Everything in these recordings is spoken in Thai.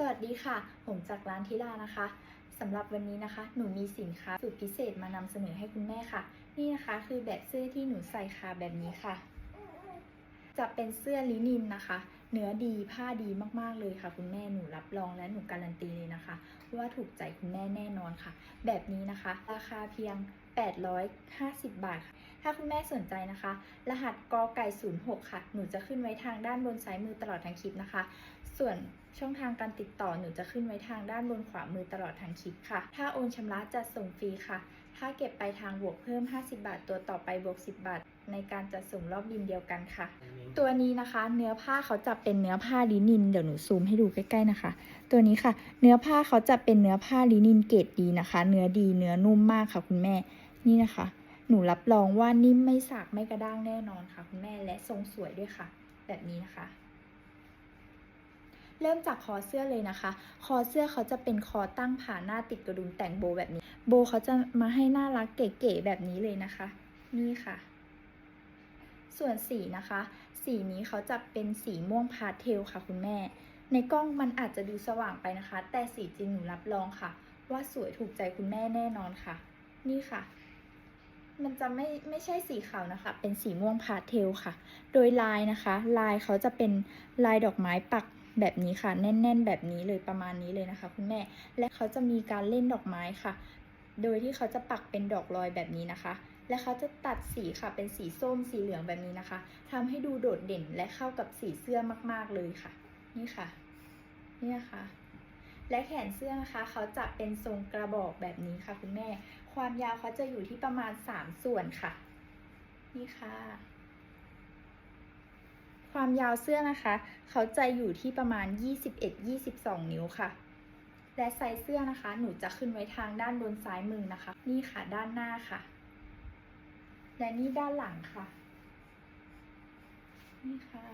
สวัสดีค่ะ ผมจากร้านทิลานะคะสำหรับวันนี้นะคะ หนูมีสินค้าสุดพิเศษมานำเสนอให้คุณแม่ค่ะ นี่นะคะคือแบบเสื้อที่หนูใส่ค่ะแบบนี้ค่ะ จะเป็นเสื้อลินินนะคะ เนื้อดีผ้าดีมากๆเลยค่ะ คุณแม่หนูรับรองและหนูการันตีเลยนะคะ ว่าถูกใจคุณแม่แน่นอนค่ะ แบบนี้นะคะ ราคาเพียง 850 บาทค่ะ ถ้าคุณแม่สนใจนะคะ รหัสกไก่ 06 ค่ะ หนูจะขึ้นไว้ทางด้านบนซ้ายมือตลอดทั้งคลิปนะคะ ส่วนช่องทางการติดต่อหนูจะขึ้นไว้ทางด้านบนขวามือตลอดทั้งคลิปค่ะ ถ้าโอนชำระจะส่งฟรีค่ะ ถ้าเก็บไปลายทางบวกเพิ่ม 50 บาท ตัวต่อไปบวก 10 บาท ในการจัดส่งรอบบินเดียวกันค่ะ ตัวนี้นะคะ เนื้อผ้าเขาจะเป็นเนื้อผ้าลินิน เดี๋ยวหนูซูมให้ดูใกล้ๆนะคะ ตัวนี้ค่ะ เนื้อผ้าเขาจะเป็นเนื้อผ้าลินินเกรดดีนะคะ เนื้อดีเนื้อนุ่มมากค่ะคุณแม่ นี่นะคะ หนูรับรองว่านิ่มไม่สากไม่กระด้างแน่นอนค่ะ คุณแม่และทรงสวยด้วยค่ะ แบบนี้นะคะ เริ่มจากคอเสื้อเลยนะคะ คอเสื้อเขาจะเป็นคอตั้งผ่าหน้าติดกระดุมแต่งโบแบบนี้ โบเขาจะมาให้น่ารักเก๋ๆแบบนี้เลยนะคะ นี่ค่ะส่วนสีนะคะ สีนี้เขาจะเป็นสีม่วงพาสเทลค่ะคุณแม่ ในกล้องมันอาจจะดูสว่างไปนะคะ แต่สีจริงหนูรับรองค่ะ ว่าสวยถูกใจคุณแม่แน่นอนค่ะ นี่ค่ะ มันจะไม่ไม่ใช่สีขาวนะคะ เป็นสีม่วงพาสเทลค่ะ โดยลายนะคะ ลายเขาจะเป็นลายดอกไม้ปักแบบนี้ค่ะ แน่น ๆ แบบนี้เลยประมาณนี้เลยนะคะ คุณแม่ และเขาจะมีการเล่นดอกไม้ค่ะ โดยที่เขาจะปักเป็นดอกลอยแบบนี้นะคะ และเขาจะตัดสีค่ะ เป็นสีส้ม สีเหลืองแบบนี้นะคะทำให้ดูโดดเด่นและเข้ากับสีเสื้อมาก ๆ เลยค่ะ นี่ค่ะ นี่นะคะ และแขนเสื้อนะคะเขาจะเป็นทรงกระบอกแบบนี้ค่ะคุณแม่ ความยาวเขาจะอยู่ที่ประมาณ 3 ส่วนค่ะ นี่ค่ะ ความยาวเสื้อนะคะ เขาจะอยู่ที่ประมาณ 21-22 นิ้วค่ะ และไซส์เสื้อนะคะ หนูจะขึ้นไว้ทางด้านบนซ้ายมือนะคะ นี่ค่ะด้านหน้าค่ะ และนี่ด้านหลังค่ะ นี่ค่ะ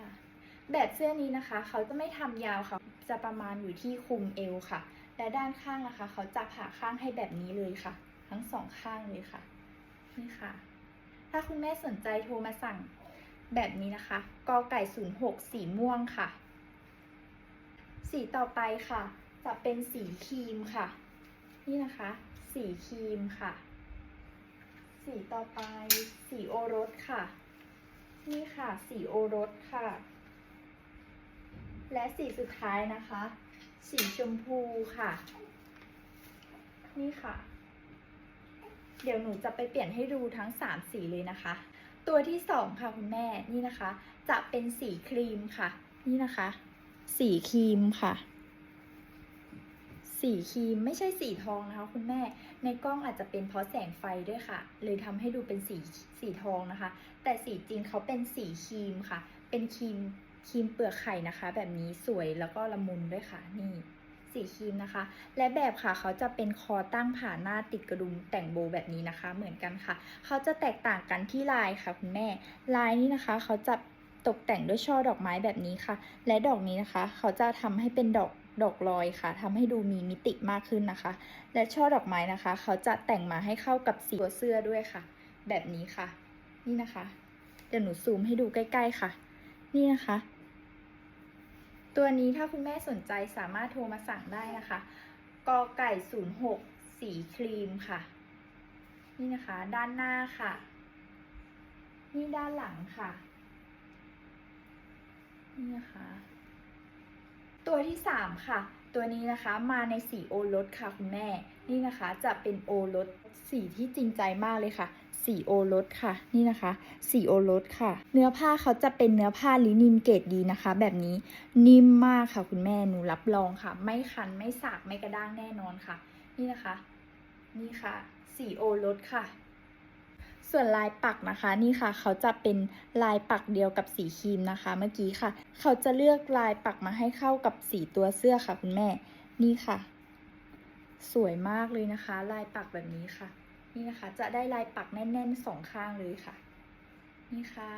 แบบเสื้อนี้นะคะ เขาจะไม่ทำยาวค่ะ จะประมาณอยู่ที่คุมเอวค่ะ และด้านข้างนะคะ เขาจะผ่าข้างให้แบบนี้เลยค่ะ ทั้งสองข้างเลยค่ะ นี่ค่ะ ถ้าคุณแม่สนใจโทรมาสั่งแบบนี้นะคะกอไก่ 06 สีม่วงค่ะ สีต่อไปค่ะ จะเป็นสีครีมค่ะ นี่นะคะ สีครีมค่ะ สีต่อไป สีโอรสค่ะ นี่ค่ะ สีโอรสค่ะ และสีสุดท้ายนะคะ สีชมพูค่ะ นี่ค่ะ เดี๋ยวหนูจะไปเปลี่ยนให้ดูทั้ง 3 สีเลยนะคะ ตัวที่ 2 ค่ะคุณแม่นี่นะคะ จะเป็นสีครีมค่ะ นี่นะคะ สีครีมค่ะ สีครีมไม่ใช่สีทองนะคะ คุณแม่ในกล้องอาจจะเป็นเพราะแสงไฟด้วยค่ะ เลยทำให้ดูเป็นสีสีทองนะคะ แต่สีจริงเขาเป็นสีครีมค่ะ เป็นครีม ครีมเปลือกไข่นะคะ แบบนี้สวยแล้วก็ละมุนด้วยค่ะนี่สีครีมนะคะ และแบบค่ะเขาจะเป็นคอตั้งผ่าหน้าติดกระดุมแต่งโบแบบนี้นะคะ เหมือนกันค่ะ เขาจะแตกต่างกันที่ลายค่ะคุณแม่ ลายนี้นะคะ เขาจะตกแต่งด้วยช่อดอกไม้แบบนี้ค่ะ และดอกนี้นะคะ เขาจะทำให้เป็นดอกดอกลอยค่ะทำให้ดูมีมิติมากขึ้นนะคะ และช่อดอกไม้นะคะ เขาจะแต่งมาให้เข้ากับสีตัวเสื้อด้วยค่ะ แบบนี้ค่ะ นี่นะคะ เดี๋ยวหนูซูมให้ดูใกล้ ๆค่ะ นี่นะคะ ตัวนี้ถ้าคุณแม่สนใจสามารถโทรมาสั่งได้นะคะกอไก่ 06 สีครีมค่ะ นี่นะคะ ด้านหน้าค่ะ นี่ด้านหลังค่ะ นี่นะคะ ตัวที่สามค่ะ ตัวนี้นะคะมาในสีโอรสค่ะคุณแม่ นี่นะคะจะเป็นโอรสสีที่จริงใจมากเลยค่ะ สีโอรสค่ะ นี่นะคะ สีโอรสค่ะ เนื้อผ้าเขาจะเป็นเนื้อผ้าลินินเกรดดีนะคะ แบบนี้นิ่มมากค่ะ คุณแม่หนูรับรองค่ะ ไม่คันไม่สากไม่กระด้างแน่นอนค่ะ นี่นะคะ นี่ค่ะ สีโอรสค่ะ ส่วนลายปักนะคะนี่ค่ะ เขาจะเป็นลายปักเดียวกับสีครีมนะคะ เมื่อกี้ค่ะ เขาจะเลือกลายปักมาให้เข้ากับสีตัวเสื้อค่ะ คุณแม่ นี่ค่ะ สวยมากเลยนะคะ ลายปักแบบนี้ค่ะ นี่นะคะ จะได้ลายปักแน่นๆสองข้างเลยค่ะ นี่ค่ะ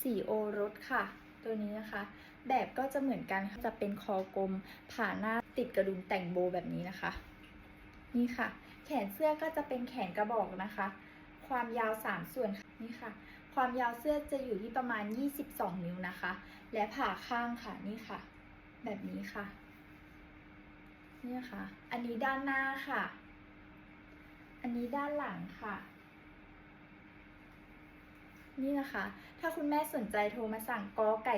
สีโอรสค่ะ ตัวนี้นะคะ แบบก็จะเหมือนกันค่ะจะเป็นคอกลม ผ่าหน้าติดกระดุมแต่งโบแบบนี้นะคะ นี่ค่ะ แขนเสื้อก็จะเป็นแขนกระบอกนะคะ ความยาว 3 ส่วนค่ะนี่ค่ะ ความยาวเสื้อจะอยู่ที่ประมาณ 22 นิ้วนะคะ และผ่าข้างค่ะนี่ค่ะ แบบนี้ค่ะนี่นะคะอันนี้ด้านหน้าค่ะ อันนี้ด้านหลังค่ะ นี่นะคะ ถ้าคุณแม่สนใจโทรมาสั่งกอไก่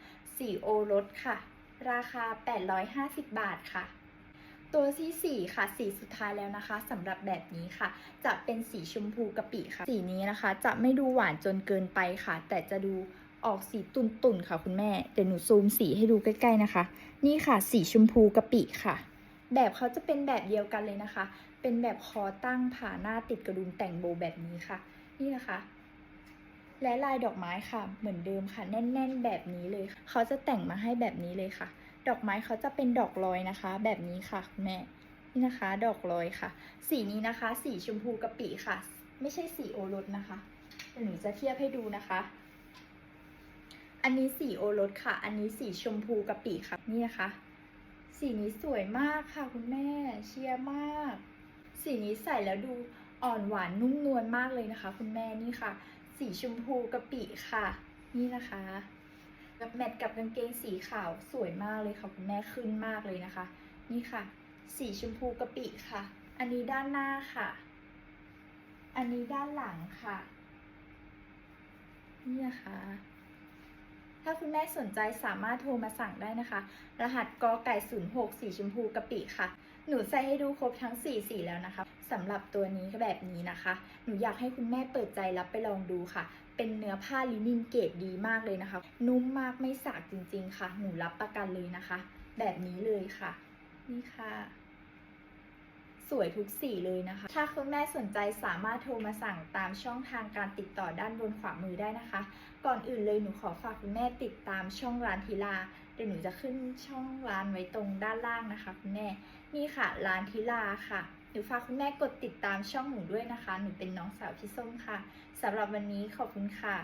06 4โอรสค่ะ ราคา 850 บาทค่ะ ตัวที่ 4 ค่ะ สีสุดท้ายแล้วนะคะสำหรับแบบนี้ค่ะ จะเป็นสีชมพูกะปิค่ะ สีนี้นะคะ จะไม่ดูหวานจนเกินไปค่ะ แต่จะดูออกสีตุ่นๆค่ะคุณแม่ เดี๋ยวหนูซูมสีให้ดูใกล้ ๆนะคะ นี่ค่ะ สีชมพูกะปิค่ะ แบบเขาจะเป็นแบบเดียวกันเลยนะคะ เป็นแบบคอตั้งผ่าหน้าติดกระดุมแต่งโบแบบนี้ค่ะ นี่นะคะ และลายดอกไม้ค่ะ เหมือนเดิมค่ะ แน่น ๆ แบบนี้เลย เขาจะแต่งมาให้แบบนี้เลยค่ะ ดอกไม้เขาจะเป็นดอกลอยนะคะ แบบนี้ค่ะคุณแม่นี่นะคะ ดอกลอยค่ะ สีนี้นะคะ สีชมพูกะปิค่ะ ไม่ใช่สีโอรสนะคะหนูจะเทียบให้ดูนะคะ อันนี้สีโอรสค่ะ อันนี้สีชมพูกะปิค่ะ นี่นะคะ สีนี้สวยมากค่ะคุณแม่ เชียร์มาก สีนี้ใส่แล้วดูอ่อนหวานนุ่มนวลมากเลยนะคะ คุณแม่นี่ค่ะ สีชมพูกะปิค่ะ นี่นะคะกับแมทกับกางเกงสีขาวสวยมากเลยค่ะ คุณแม่ขึ้นมากเลยนะคะ นี่ค่ะ สีชมพูกะปิค่ะ อันนี้ด้านหน้าค่ะ อันนี้ด้านหลังค่ะ นี่นะคะถ้าคุณแม่สนใจสามารถโทรมาสั่งได้นะคะ รหัสกอไก่06สีชมพูกะปิค่ะ หนูใส่ให้ดูครบทั้ง4สีแล้วนะคะสำหรับตัวนี้แบบนี้นะคะ หนูอยากให้คุณแม่เปิดใจรับไปลองดูค่ะ เป็นเนื้อผ้าลินินเกรดดีมากเลยนะคะ นุ่มมากไม่สากจริง ๆ ค่ะ หนูรับประกันเลยนะคะ แบบนี้เลยค่ะ นี่ค่ะสวยทุกสีเลยนะคะ ถ้าคุณแม่สนใจสามารถโทรมาสั่งตามช่องทางการติดต่อด้านบนขวามือได้นะคะ ก่อนอื่นเลยหนูขอฝากคุณแม่ติดตามช่องร้านทีลา ดี๋ยวหนูจะขึ้นช่องร้านไว้ตรงด้านล่างนะคะคุณแม่นี่ค่ะร้านทิลาค่ะหนูฝากคุณแม่กดติดตามช่องหนูด้วยนะคะ หนูเป็นน้องสาวพี่ส้มค่ะสำหรับวันนี้ขอบคุณค่ะ